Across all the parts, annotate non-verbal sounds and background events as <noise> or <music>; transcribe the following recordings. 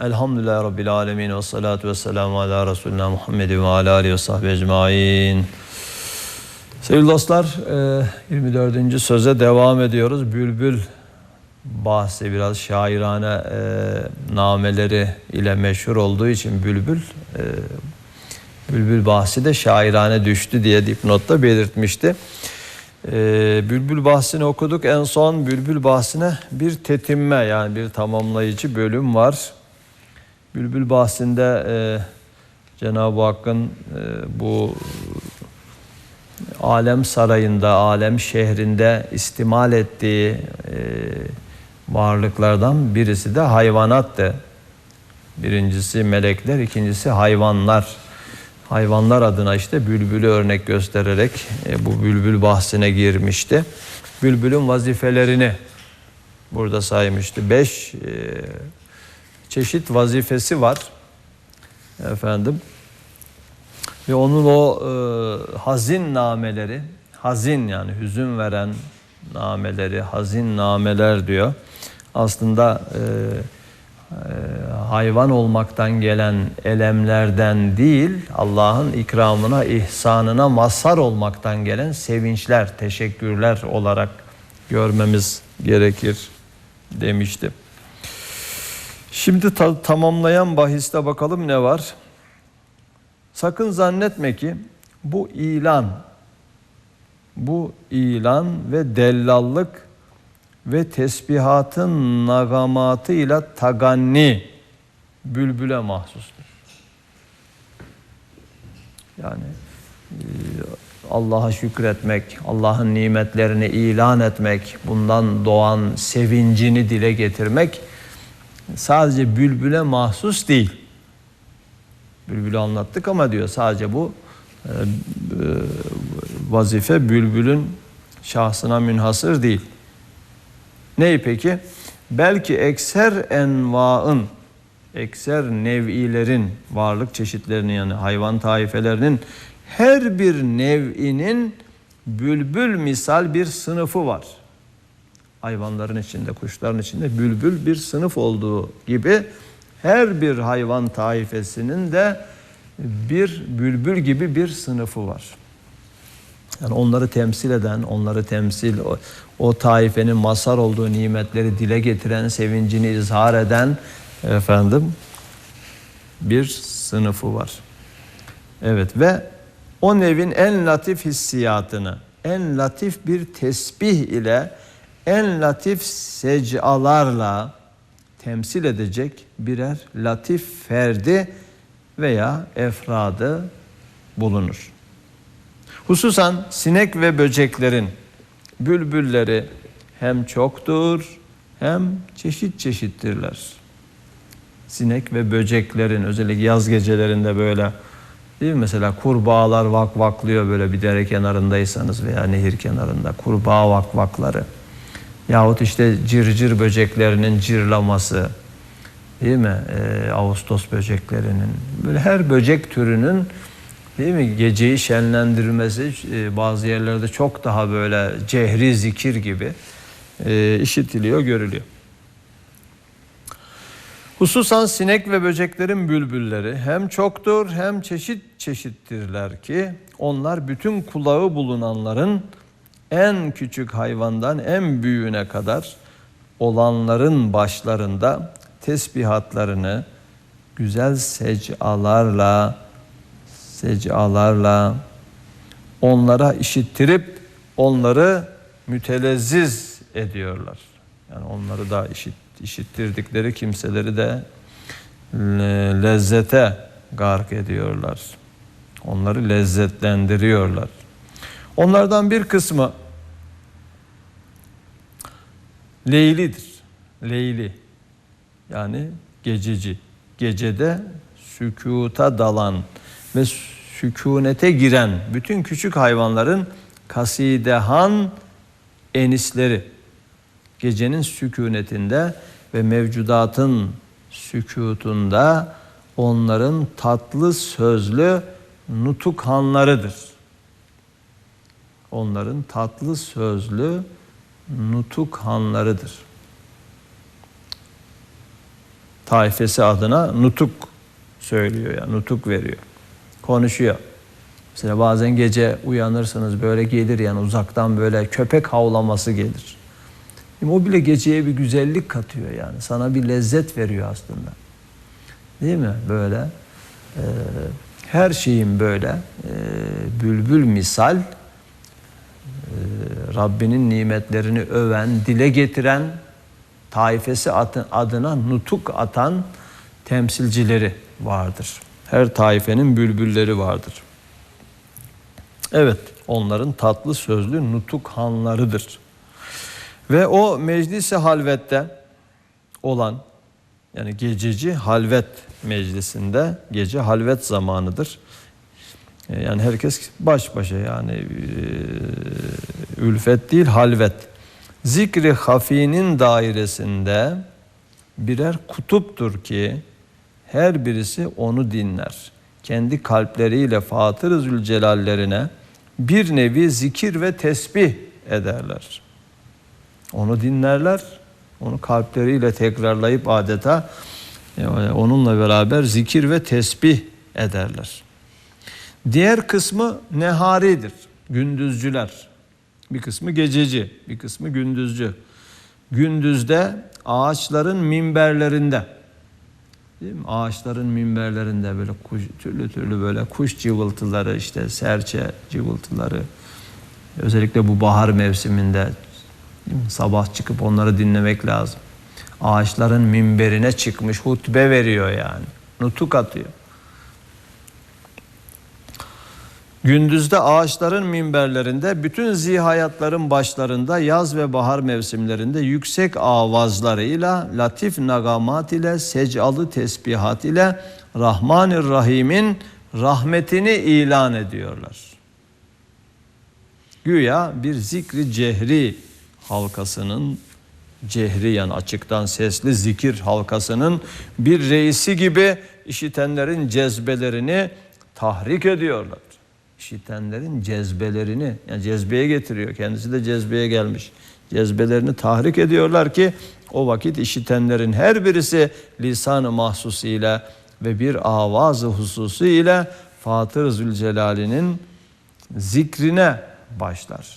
Elhamdülillahi Rabbil Alemin ve salatu ve selamu ala Resulina Muhammed ve ala alihi ve sahbihi ecmain. Sevgili dostlar, e, 24. söze devam ediyoruz. Bülbül bahsi biraz şairane e, nameleri ile meşhur olduğu için Bülbül e, Bülbül bahsi de şairane düştü diye dipnotta belirtmişti. Ee, Bülbül bahsini okuduk. En son Bülbül bahsine bir tetinme yani bir tamamlayıcı bölüm var. Bülbül bahsinde e, Cenab-ı Hakk'ın e, bu alem sarayında, alem şehrinde istimal ettiği e, varlıklardan birisi de hayvanattı. Birincisi melekler, ikincisi hayvanlar. Hayvanlar adına işte bülbülü örnek göstererek e, bu bülbül bahsine girmişti. Bülbülün vazifelerini burada saymıştı. Beş e, çeşit vazifesi var efendim. Ve onun o e, hazin nameleri, hazin yani hüzün veren nameleri, hazin nameler diyor. Aslında e, e, hayvan olmaktan gelen elemlerden değil, Allah'ın ikramına, ihsanına mazhar olmaktan gelen sevinçler, teşekkürler olarak görmemiz gerekir demişti. Şimdi ta- tamamlayan bahiste bakalım ne var? Sakın zannetme ki bu ilan, bu ilan ve dellallık ve tesbihatın nagamatıyla taganni bülbüle mahsustur. Yani e, Allah'a şükretmek, Allah'ın nimetlerini ilan etmek, bundan doğan sevincini dile getirmek sadece bülbüle mahsus değil. Bülbülü anlattık ama diyor sadece bu e, e, vazife bülbülün şahsına münhasır değil. Ney peki? Belki ekser envaın, ekser nev'ilerin, varlık çeşitlerinin yani hayvan taifelerinin her bir nev'inin bülbül misal bir sınıfı var. Hayvanların içinde, kuşların içinde bülbül bir sınıf olduğu gibi her bir hayvan taifesinin de bir bülbül gibi bir sınıfı var. Yani onları temsil eden, onları temsil, o, o taifenin mazhar olduğu nimetleri dile getiren, sevincini izhar eden efendim bir sınıfı var. Evet ve o nevin en latif hissiyatını, en latif bir tesbih ile, en latif secalarla temsil edecek birer latif ferdi veya efradı bulunur. Hususan sinek ve böceklerin bülbülleri hem çoktur hem çeşit çeşittirler. Sinek ve böceklerin özellikle yaz gecelerinde böyle değil mi mesela kurbağalar vak vaklıyor böyle bir dere kenarındaysanız veya nehir kenarında kurbağa vak vakları yahut işte cırcır böceklerinin cırlaması değil mi? Ee, Ağustos böceklerinin böyle her böcek türünün Değil mi? Geceyi şenlendirmesi e, bazı yerlerde çok daha böyle cehri zikir gibi e, işitiliyor, görülüyor. Hususan sinek ve böceklerin bülbülleri hem çoktur hem çeşit çeşittirler ki onlar bütün kulağı bulunanların en küçük hayvandan en büyüğüne kadar olanların başlarında tesbihatlarını güzel secalarla secalarla onlara işittirip onları mütelezziz ediyorlar. Yani onları da işit, işittirdikleri kimseleri de lezzete gark ediyorlar. Onları lezzetlendiriyorlar. Onlardan bir kısmı leylidir. Leyli yani gececi. Gecede sükuta dalan ve sükunete giren bütün küçük hayvanların kasidehan enisleri gecenin sükunetinde ve mevcudatın sükutunda onların tatlı sözlü nutukhanlarıdır. Onların tatlı sözlü nutukhanlarıdır. taifesi adına nutuk söylüyor ya, nutuk veriyor. Konuşuyor. Mesela bazen gece uyanırsınız böyle gelir yani uzaktan böyle köpek havlaması gelir. O bile geceye bir güzellik katıyor yani. Sana bir lezzet veriyor aslında. Değil mi? Böyle e, her şeyin böyle e, bülbül misal Rabbinin nimetlerini öven, dile getiren, taifesi adına nutuk atan temsilcileri vardır. Her taifenin bülbülleri vardır. Evet, onların tatlı sözlü nutuk hanlarıdır. Ve o meclisi halvette olan yani gececi halvet meclisinde gece halvet zamanıdır. E, yani herkes baş başa yani e, ülfet değil halvet. Zikri hafinin dairesinde birer kutuptur ki her birisi onu dinler. Kendi kalpleriyle Fatır-ı Zülcelallerine bir nevi zikir ve tesbih ederler. Onu dinlerler, onu kalpleriyle tekrarlayıp adeta yani onunla beraber zikir ve tesbih ederler. Diğer kısmı neharidir, gündüzcüler. Bir kısmı gececi, bir kısmı gündüzcü. Gündüzde ağaçların minberlerinde, değil mi? Ağaçların minberlerinde böyle kuş, türlü türlü böyle kuş cıvıltıları, işte serçe cıvıltıları. Özellikle bu bahar mevsiminde sabah çıkıp onları dinlemek lazım. Ağaçların minberine çıkmış hutbe veriyor yani. Nutuk atıyor. Gündüzde ağaçların minberlerinde, bütün zihayatların başlarında yaz ve bahar mevsimlerinde yüksek avazlarıyla, latif nagamat ile, secalı tesbihat ile Rahmanir Rahim'in rahmetini ilan ediyorlar. Güya bir zikri cehri halkasının cehri yani açıktan sesli zikir halkasının bir reisi gibi işitenlerin cezbelerini tahrik ediyorlar. İşitenlerin cezbelerini yani cezbeye getiriyor. Kendisi de cezbeye gelmiş. Cezbelerini tahrik ediyorlar ki o vakit işitenlerin her birisi lisan-ı mahsusu ile ve bir avaz-ı hususu ile Fatır Zülcelal'inin zikrine başlar.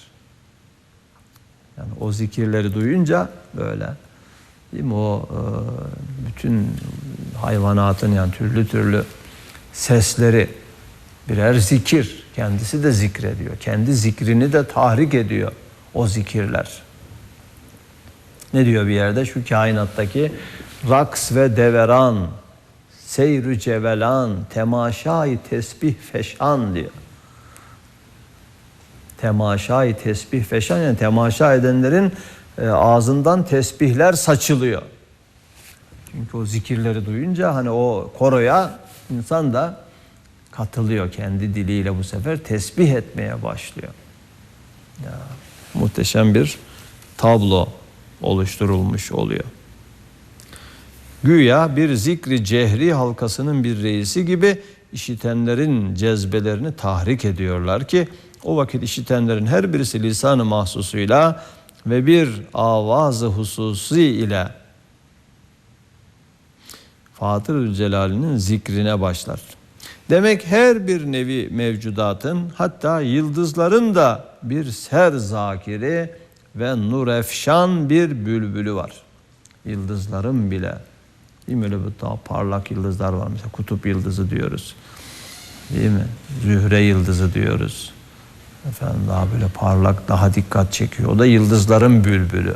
Yani o zikirleri duyunca böyle değil mi o e, bütün hayvanatın yani türlü türlü sesleri birer zikir. Kendisi de zikrediyor. Kendi zikrini de tahrik ediyor o zikirler. Ne diyor bir yerde? Şu kainattaki raks ve deveran, seyrü cevelan, temaşay tesbih feşan diyor temaşayı tesbih feşan yani temaşa edenlerin e, ağzından tesbihler saçılıyor. Çünkü o zikirleri duyunca hani o koroya insan da katılıyor kendi diliyle bu sefer tesbih etmeye başlıyor. Ya, muhteşem bir tablo oluşturulmuş oluyor. Güya bir zikri cehri halkasının bir reisi gibi işitenlerin cezbelerini tahrik ediyorlar ki o vakit işitenlerin her birisi lisanı mahsusuyla ve bir avazı hususi ile Fatır Celal'inin zikrine başlar. Demek her bir nevi mevcudatın hatta yıldızların da bir ser zakiri ve nur efşan bir bülbülü var. Yıldızların bile değil mi öyle bir daha parlak yıldızlar var mesela kutup yıldızı diyoruz. Değil mi? Zühre yıldızı diyoruz. Efendim daha böyle parlak, daha dikkat çekiyor. O da yıldızların bülbülü.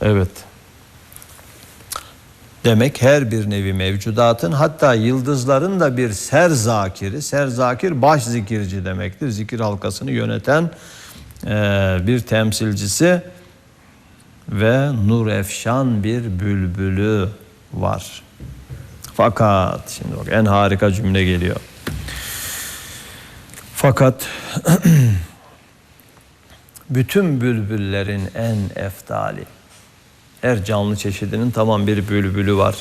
Evet. Demek her bir nevi mevcudatın hatta yıldızların da bir ser zakiri, ser zakir baş zikirci demektir. Zikir halkasını yöneten e, bir temsilcisi ve nur efşan bir bülbülü var. Fakat şimdi bak en harika cümle geliyor. Fakat <clears throat> bütün bülbüllerin en eftali, her canlı çeşidinin tamam bir bülbülü var.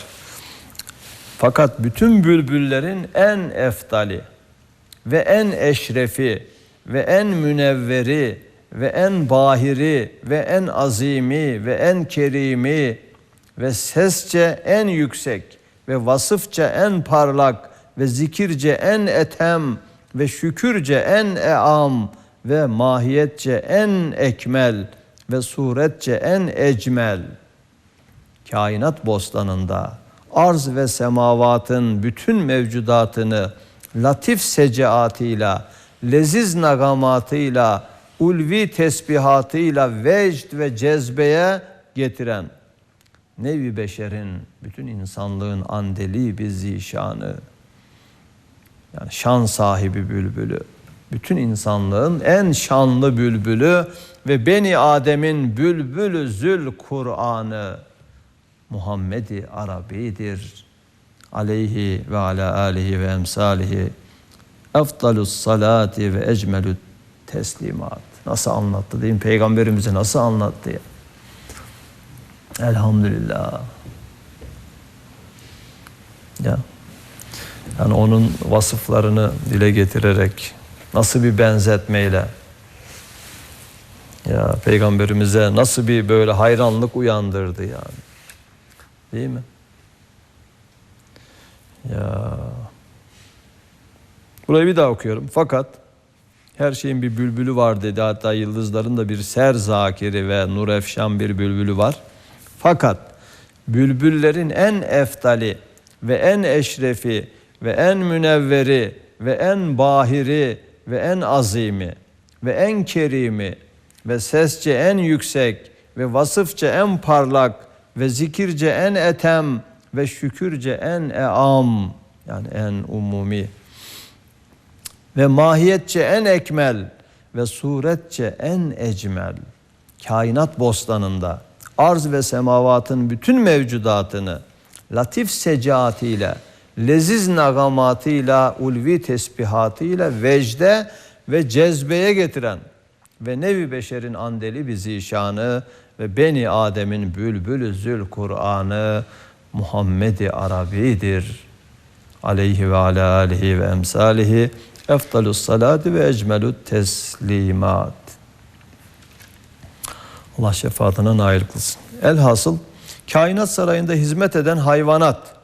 Fakat bütün bülbüllerin en eftali ve en eşrefi ve en münevveri ve en bahiri ve en azimi ve en kerimi ve sesçe en yüksek ve vasıfça en parlak ve zikirce en etem ve şükürce en eam ve mahiyetçe en ekmel ve suretçe en ecmel. Kainat bostanında arz ve semavatın bütün mevcudatını latif secaatıyla, leziz nagamatıyla, ulvi tesbihatıyla vecd ve cezbeye getiren nevi beşerin, bütün insanlığın andeli bir zişanı, yani şan sahibi bülbülü, bütün insanlığın en şanlı bülbülü ve Beni Adem'in bülbülü zül Kur'an'ı Muhammedi Arabi'dir. Aleyhi ve ala alihi ve emsalihi efdalus salati ve ecmelü teslimat. Nasıl anlattı değil mi? Peygamberimizi nasıl anlattı ya? Elhamdülillah. Ya. Yani onun vasıflarını dile getirerek nasıl bir benzetmeyle ya peygamberimize nasıl bir böyle hayranlık uyandırdı yani. Değil mi? Ya Burayı bir daha okuyorum. Fakat her şeyin bir bülbülü var dedi. Hatta yıldızların da bir ser zakiri ve nur efşan bir bülbülü var. Fakat bülbüllerin en eftali ve en eşrefi ve en münevveri ve en bahiri ve en azimi ve en kerimi ve sesçe en yüksek ve vasıfça en parlak ve zikirce en etem ve şükürce en eam yani en umumi. Ve mahiyetçe en ekmel ve suretçe en ecmel. Kainat bostanında arz ve semavatın bütün mevcudatını latif secaatiyle, leziz nagamatıyla, ulvi tesbihatıyla vecde ve cezbeye getiren ve nevi beşerin andeli bir zişanı ve Beni Adem'in bülbülü zül Kur'an'ı Muhammedi Arabi'dir. Aleyhi ve ala alihi ve emsalihi efdalus salati ve ecmelü teslimat. Allah şefaatine nail kılsın. Elhasıl kainat sarayında hizmet eden hayvanat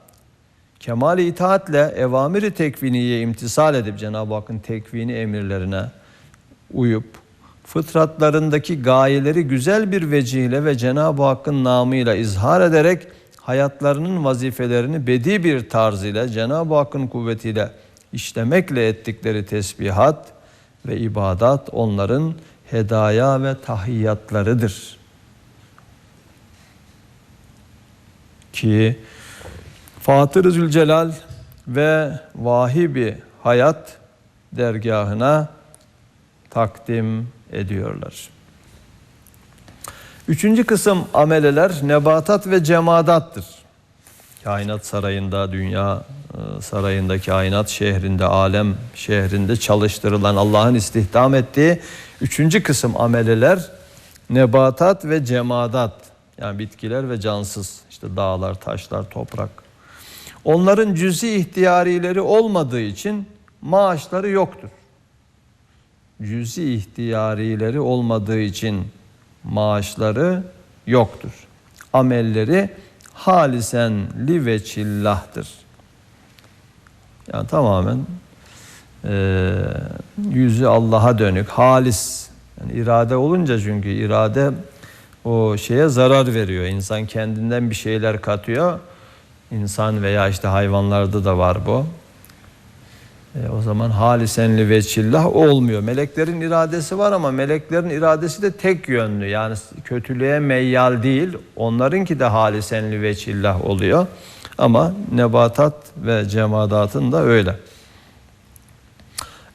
kemali itaatle evamiri tekviniye imtisal edip Cenab-ı Hakk'ın tekvini emirlerine uyup fıtratlarındaki gayeleri güzel bir vecihle ve Cenab-ı Hakk'ın namıyla izhar ederek hayatlarının vazifelerini bedi bir tarz ile Cenab-ı Hakk'ın kuvvetiyle işlemekle ettikleri tesbihat ve ibadat onların hedaya ve tahiyyatlarıdır. Ki Fatır-ı Zülcelal ve Vahibi Hayat dergahına takdim ediyorlar. Üçüncü kısım ameleler nebatat ve cemadattır. Kainat sarayında, dünya e, sarayında, kainat şehrinde, alem şehrinde çalıştırılan Allah'ın istihdam ettiği üçüncü kısım ameleler nebatat ve cemadat. Yani bitkiler ve cansız. işte dağlar, taşlar, toprak. Onların cüzi ihtiyarileri olmadığı için maaşları yoktur. Cüzi ihtiyarileri olmadığı için maaşları yoktur. Amelleri halisen li ve çillahtır. Yani tamamen e, yüzü Allah'a dönük, halis. Yani irade olunca çünkü irade o şeye zarar veriyor. İnsan kendinden bir şeyler katıyor. İnsan veya işte hayvanlarda da var bu. E, o zaman halisenli veçillah olmuyor. Meleklerin iradesi var ama meleklerin iradesi de tek yönlü. Yani kötülüğe meyyal değil. Onlarınki de halisenli veçillah oluyor. Ama nebatat ve cemadatın da öyle.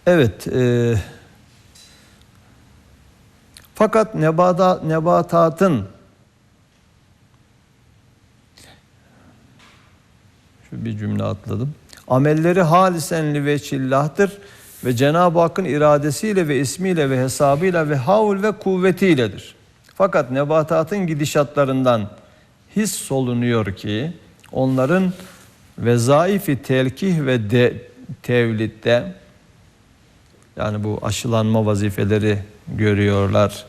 Evet. E, fakat nebada, nebatatın şu bir cümle atladım. Amelleri halisenli ve çillahtır ve Cenab-ı Hakk'ın iradesiyle ve ismiyle ve hesabıyla ve havl ve kuvvetiyledir. Fakat nebatatın gidişatlarından his solunuyor ki onların vezaifi telkih ve de, tevlitte yani bu aşılanma vazifeleri görüyorlar.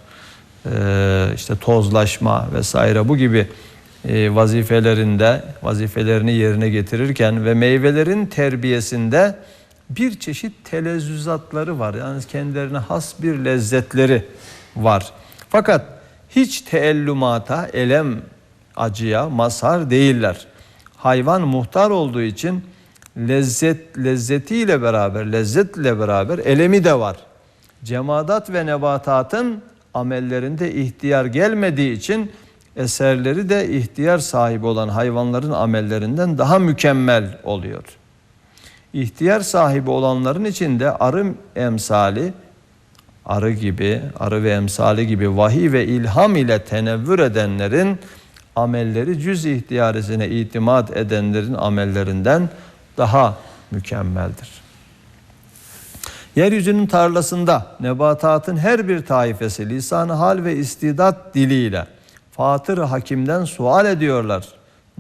Ee, işte tozlaşma vesaire bu gibi vazifelerinde vazifelerini yerine getirirken ve meyvelerin terbiyesinde bir çeşit telezzüzatları var. Yani kendilerine has bir lezzetleri var. Fakat hiç teellümata, elem, acıya mazhar değiller. Hayvan muhtar olduğu için lezzet lezzetiyle beraber, lezzetle beraber elemi de var. Cemadat ve nebatatın amellerinde ihtiyar gelmediği için eserleri de ihtiyar sahibi olan hayvanların amellerinden daha mükemmel oluyor. İhtiyar sahibi olanların içinde arı emsali, arı gibi, arı ve emsali gibi vahiy ve ilham ile tenevvür edenlerin amelleri cüz ihtiyaresine itimat edenlerin amellerinden daha mükemmeldir. Yeryüzünün tarlasında nebatatın her bir taifesi lisan hal ve istidat diliyle Fatır Hakim'den sual ediyorlar.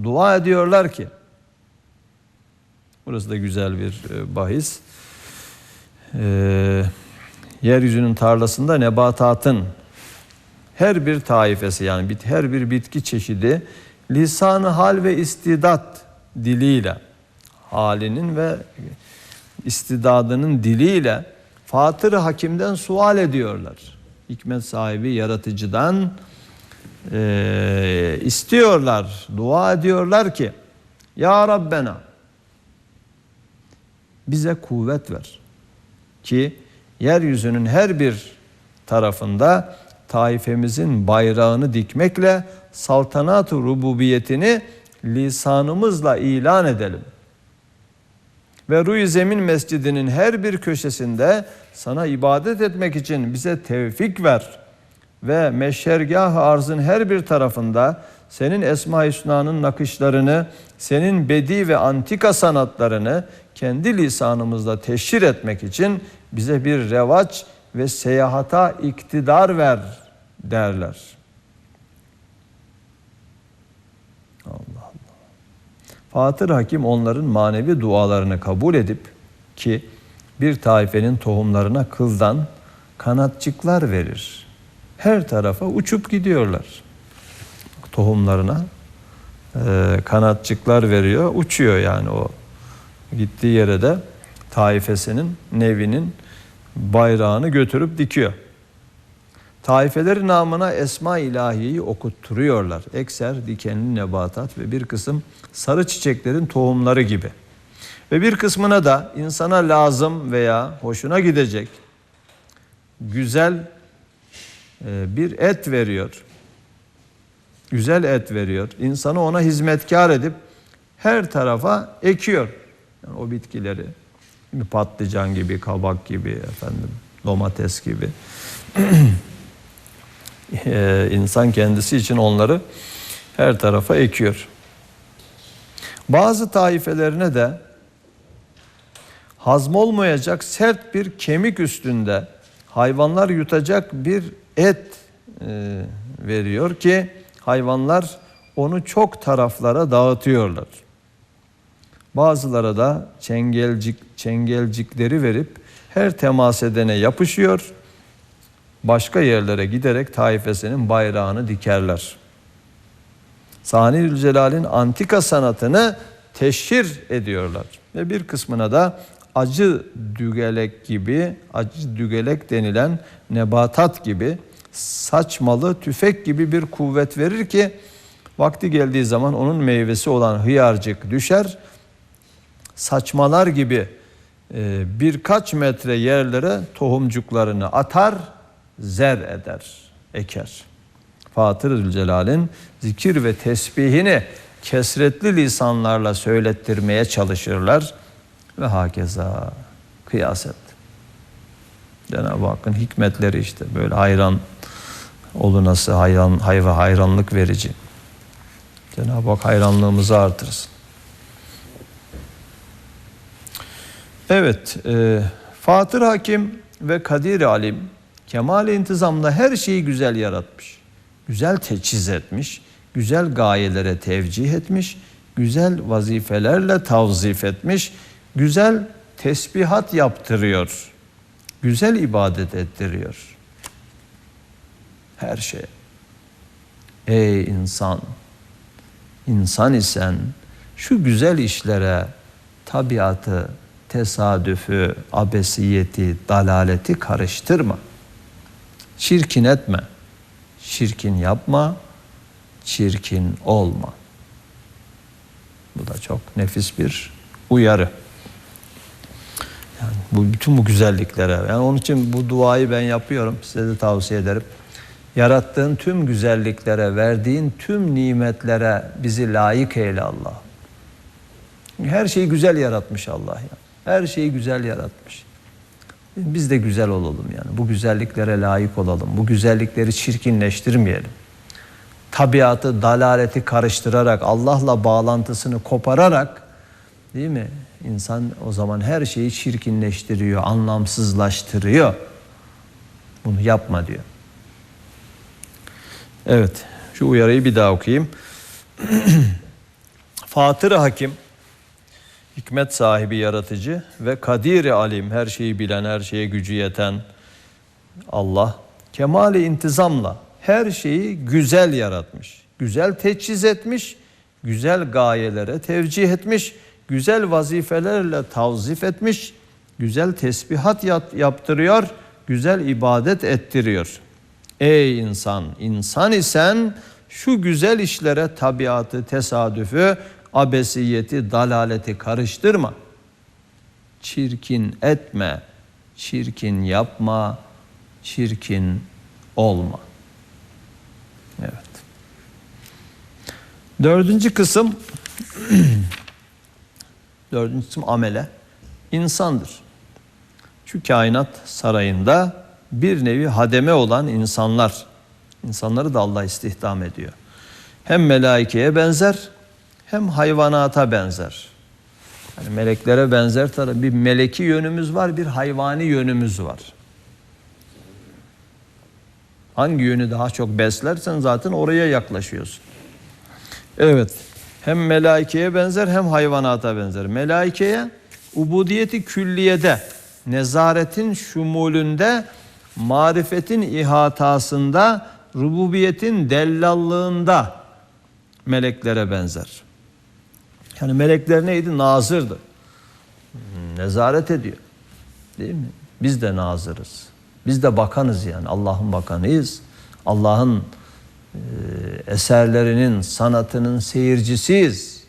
Dua ediyorlar ki Burası da güzel bir e, bahis. Ee, yeryüzünün tarlasında nebatatın her bir taifesi yani her bir bitki çeşidi lisanı hal ve istidat diliyle halinin ve istidadının diliyle Fatır Hakim'den sual ediyorlar. Hikmet sahibi yaratıcıdan e, istiyorlar, dua ediyorlar ki Ya Rabbena bize kuvvet ver ki yeryüzünün her bir tarafında taifemizin bayrağını dikmekle saltanat-ı rububiyetini lisanımızla ilan edelim. Ve Ruy Zemin Mescidinin her bir köşesinde sana ibadet etmek için bize tevfik ver. Ve meşergah arzın her bir tarafında senin Esma-i Hüsna'nın nakışlarını, senin bedi ve antika sanatlarını kendi lisanımızda teşhir etmek için bize bir revaç ve seyahata iktidar ver derler. Allah Allah. Fatır Hakim onların manevi dualarını kabul edip ki bir taifenin tohumlarına kıldan kanatçıklar verir. Her tarafa uçup gidiyorlar. Tohumlarına e, kanatçıklar veriyor, uçuyor yani o gittiği yere de taifesinin, nevinin bayrağını götürüp dikiyor. Taifeleri namına esma ilahiyi okutturuyorlar. Ekser, dikenli nebatat ve bir kısım sarı çiçeklerin tohumları gibi. Ve bir kısmına da insana lazım veya hoşuna gidecek güzel bir et veriyor. Güzel et veriyor. İnsanı ona hizmetkar edip her tarafa ekiyor. Yani o bitkileri patlıcan gibi, kabak gibi, efendim domates gibi <clears throat> e, insan kendisi için onları her tarafa ekiyor. Bazı taifelerine de hazmolmayacak sert bir kemik üstünde hayvanlar yutacak bir et e, veriyor ki hayvanlar onu çok taraflara dağıtıyorlar. Bazılara da çengelcik, çengelcikleri verip her temas edene yapışıyor. Başka yerlere giderek taifesinin bayrağını dikerler. Sani Celal'in antika sanatını teşhir ediyorlar. Ve bir kısmına da acı dügelek gibi, acı dügelek denilen nebatat gibi saçmalı tüfek gibi bir kuvvet verir ki vakti geldiği zaman onun meyvesi olan hıyarcık düşer saçmalar gibi e, birkaç metre yerlere tohumcuklarını atar, zer eder, eker. Fatır Celal'in zikir ve tesbihini kesretli lisanlarla söylettirmeye çalışırlar ve hakeza kıyaset. Cenab-ı Hakk'ın hikmetleri işte böyle hayran olunası hayran, hayva hayranlık verici. Cenab-ı Hak hayranlığımızı artırsın. Evet, e, Fatır Hakim ve Kadir Alim kemal intizamda her şeyi güzel yaratmış. Güzel teçhiz etmiş, güzel gayelere tevcih etmiş, güzel vazifelerle tavzif etmiş, güzel tesbihat yaptırıyor. Güzel ibadet ettiriyor. Her şey. Ey insan! insan isen şu güzel işlere tabiatı, tesadüfü, abesiyeti, dalaleti karıştırma. Çirkin etme. Çirkin yapma. Çirkin olma. Bu da çok nefis bir uyarı. Yani bu bütün bu güzelliklere. Yani onun için bu duayı ben yapıyorum. Size de tavsiye ederim. Yarattığın tüm güzelliklere, verdiğin tüm nimetlere bizi layık eyle Allah. Her şeyi güzel yaratmış Allah ya. Her şeyi güzel yaratmış. Biz de güzel olalım yani. Bu güzelliklere layık olalım. Bu güzellikleri çirkinleştirmeyelim. Tabiatı, dalaleti karıştırarak, Allah'la bağlantısını kopararak değil mi? İnsan o zaman her şeyi çirkinleştiriyor, anlamsızlaştırıyor. Bunu yapma diyor. Evet, şu uyarıyı bir daha okuyayım. <clears throat> Fatır Hakim, hikmet sahibi yaratıcı ve kadiri alim, her şeyi bilen, her şeye gücü yeten Allah, kemali intizamla her şeyi güzel yaratmış, güzel teçhiz etmiş, güzel gayelere tevcih etmiş, güzel vazifelerle tavzif etmiş, güzel tesbihat yaptırıyor, güzel ibadet ettiriyor. Ey insan, insan isen şu güzel işlere tabiatı, tesadüfü, abesiyeti, dalaleti karıştırma. Çirkin etme, çirkin yapma, çirkin olma. Evet. Dördüncü kısım <clears throat> dördüncü kısım amele insandır. Şu kainat sarayında bir nevi hademe olan insanlar. İnsanları da Allah istihdam ediyor. Hem melaikeye benzer hem hayvanata benzer. Yani meleklere benzer tabi bir meleki yönümüz var, bir hayvani yönümüz var. Hangi yönü daha çok beslersen zaten oraya yaklaşıyorsun. Evet. Hem melaikeye benzer hem hayvanata benzer. Melaikeye ubudiyeti külliyede, nezaretin şumulünde, marifetin ihatasında, rububiyetin dellallığında meleklere benzer. Yani melekler neydi? Nazırdı. Nezaret ediyor. Değil mi? Biz de nazırız. Biz de bakanız yani. Allah'ın bakanıyız. Allah'ın eserlerinin, sanatının seyircisiyiz.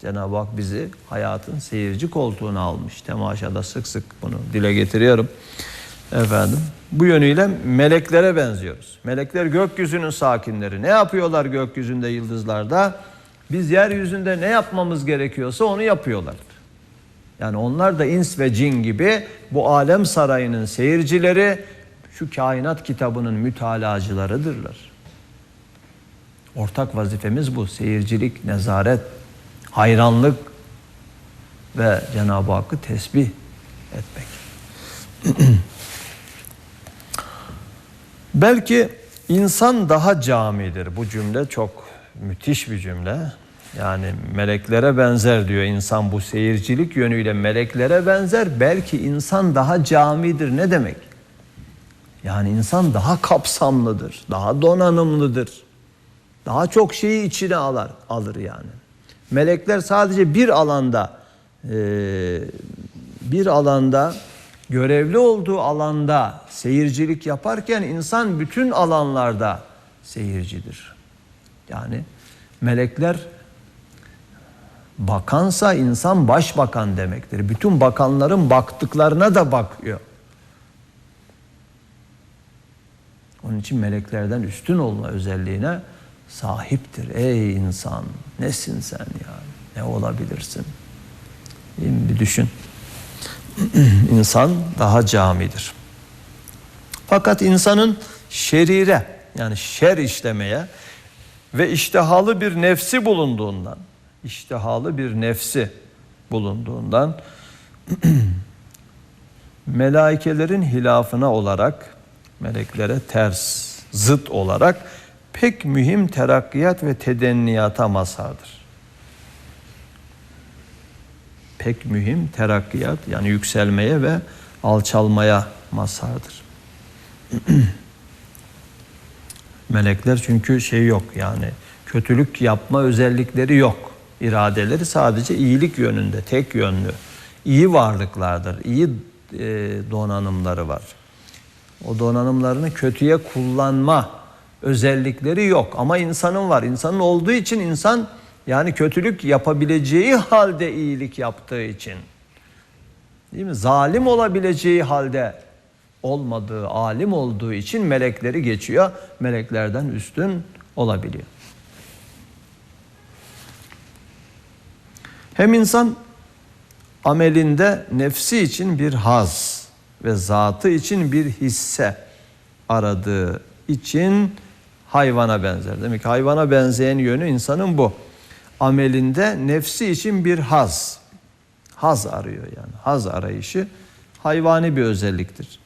Cenab-ı Hak bizi hayatın seyirci koltuğuna almış. Temaşada sık sık bunu dile getiriyorum. Efendim bu yönüyle meleklere benziyoruz. Melekler gökyüzünün sakinleri. Ne yapıyorlar gökyüzünde yıldızlarda? Biz yeryüzünde ne yapmamız gerekiyorsa onu yapıyorlar. Yani onlar da ins ve cin gibi bu alem sarayının seyircileri, şu kainat kitabının mütalacılarıdırlar. Ortak vazifemiz bu. Seyircilik, nezaret, hayranlık ve Cenab-ı Hakk'ı tesbih etmek. <clears throat> Belki insan daha camidir. Bu cümle çok müthiş bir cümle. Yani meleklere benzer diyor insan bu seyircilik yönüyle meleklere benzer. Belki insan daha camidir. Ne demek? Yani insan daha kapsamlıdır, daha donanımlıdır. Daha çok şeyi içine alır, alır yani. Melekler sadece bir alanda bir alanda görevli olduğu alanda seyircilik yaparken insan bütün alanlarda seyircidir. Yani melekler bakansa insan başbakan demektir. Bütün bakanların baktıklarına da bakıyor. Onun için meleklerden üstün olma özelliğine sahiptir. Ey insan nesin sen ya? Ne olabilirsin? Bir düşün. <clears throat> İnsan daha camidir. Fakat insanın şerire yani şer işlemeye ve iştihalı bir nefsi bulunduğundan iştihalı bir nefsi bulunduğundan <clears throat> melaikelerin hilafına olarak meleklere ters, zıt olarak pek mühim terakkiyat ve tedenniyata mazhardır. Pek mühim terakkiyat yani yükselmeye ve alçalmaya mazhardır. <clears throat> Melekler çünkü şey yok yani kötülük yapma özellikleri yok. İradeleri sadece iyilik yönünde, tek yönlü. İyi varlıklardır, iyi e, donanımları var. O donanımlarını kötüye kullanma özellikleri yok. Ama insanın var. İnsanın olduğu için insan yani kötülük yapabileceği halde iyilik yaptığı için. Değil mi? Zalim olabileceği halde olmadığı, alim olduğu için melekleri geçiyor. Meleklerden üstün olabiliyor. Hem insan amelinde nefsi için bir haz ve zatı için bir hisse aradığı için hayvana benzer. Demek ki hayvana benzeyen yönü insanın bu. Amelinde nefsi için bir haz. Haz arıyor yani. Haz arayışı hayvani bir özelliktir.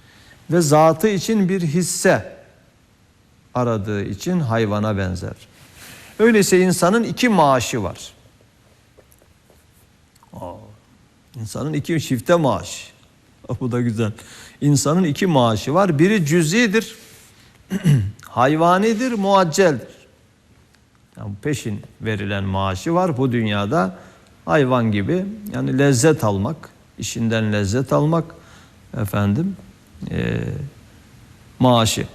Ve zatı için bir hisse aradığı için hayvana benzer. Öyleyse insanın iki maaşı var. Aa, insanın iki çifte maaş. <laughs> Bu da güzel. İnsanın iki maaşı var. Biri cüzidir, <clears throat> hayvanidir, muacceldir. Yani peşin verilen maaşı var bu dünyada hayvan gibi yani lezzet almak, işinden lezzet almak efendim e, maaşı.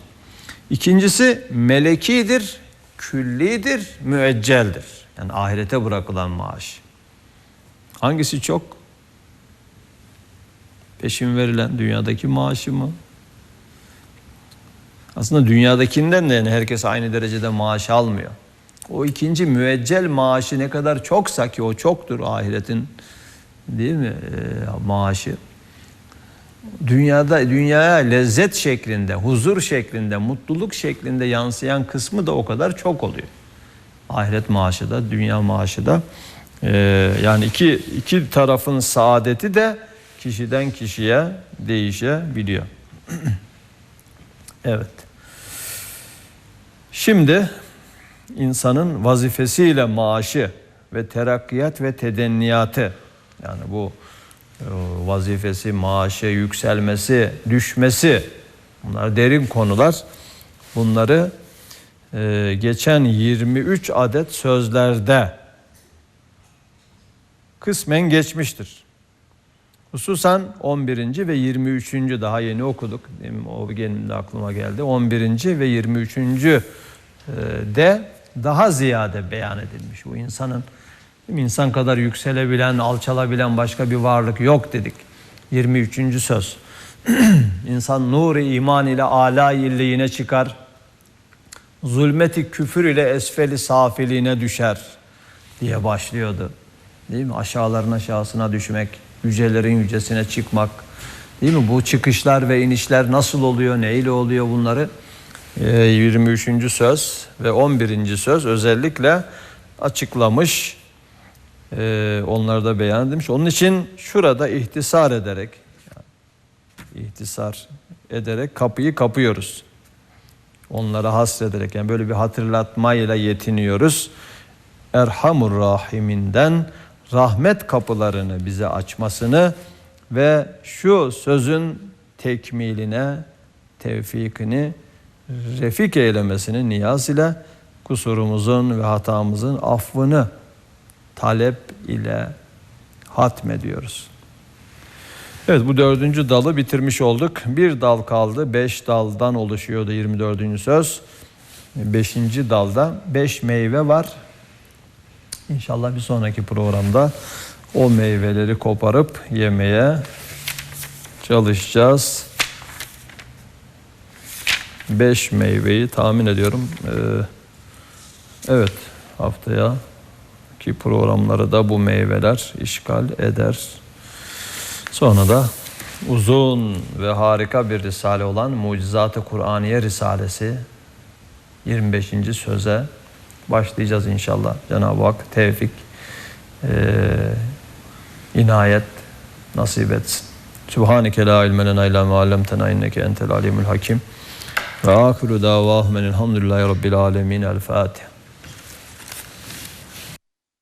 İkincisi melekidir, küllidir, müecceldir. Yani ahirete bırakılan maaş. Hangisi çok? Peşin verilen dünyadaki maaşı mı? Aslında dünyadakinden de yani herkes aynı derecede maaş almıyor. O ikinci müeccel maaşı ne kadar çoksa ki o çoktur ahiretin değil mi e, maaşı. Dünyada dünyaya lezzet şeklinde, huzur şeklinde, mutluluk şeklinde yansıyan kısmı da o kadar çok oluyor. Ahiret maaşı da, dünya maaşı da. E, yani iki iki tarafın saadeti de kişiden kişiye değişebiliyor. <clears throat> evet. Şimdi insanın vazifesiyle maaşı ve terakkiyat ve tedenniyatı yani bu e, vazifesi, maaşı, yükselmesi, düşmesi bunlar derin konular. Bunları e, geçen 23 adet sözlerde kısmen geçmiştir. Hususan 11. ve 23. daha yeni okuduk. O benim de aklıma geldi. 11. ve 23. de daha ziyade beyan edilmiş. Bu insanın insan kadar yükselebilen, alçalabilen başka bir varlık yok dedik. 23. söz. <clears throat> İnsan nur iman ile ala illiğine çıkar. Zulmeti küfür ile esfeli safiliğine düşer diye başlıyordu. Değil mi? Aşağıların aşağısına düşmek, yücelerin yücesine çıkmak. Değil mi? Bu çıkışlar ve inişler nasıl oluyor, neyle oluyor bunları? 23. söz ve 11. söz özellikle açıklamış. Onları da beyan edilmiş. Onun için şurada ihtisar ederek ihtisar ederek kapıyı kapıyoruz. Onlara hasrederek yani böyle bir hatırlatmayla yetiniyoruz. Erhamur Rahiminden rahmet kapılarını bize açmasını ve şu sözün tekmiline, tevfikini refik eylemesini niyaz ile kusurumuzun ve hatamızın affını talep ile hatmediyoruz. Evet bu dördüncü dalı bitirmiş olduk. Bir dal kaldı. Beş daldan oluşuyordu 24. söz. Beşinci dalda beş meyve var. İnşallah bir sonraki programda o meyveleri koparıp yemeye çalışacağız. Beş meyveyi tahmin ediyorum. Ee, evet haftaya ki programları da bu meyveler işgal eder. Sonra da uzun ve harika bir risale olan Mucizat-ı Kur'aniye Risalesi 25. söze başlayacağız inşallah. Cenab-ı Hak tevfik, e, inayet nasip etsin. Subhaneke la ilme lena illa ma allamtena inneke entel alimul hakim. Ve ahiru davahum elhamdülillahi rabbil alemin. El Fatiha.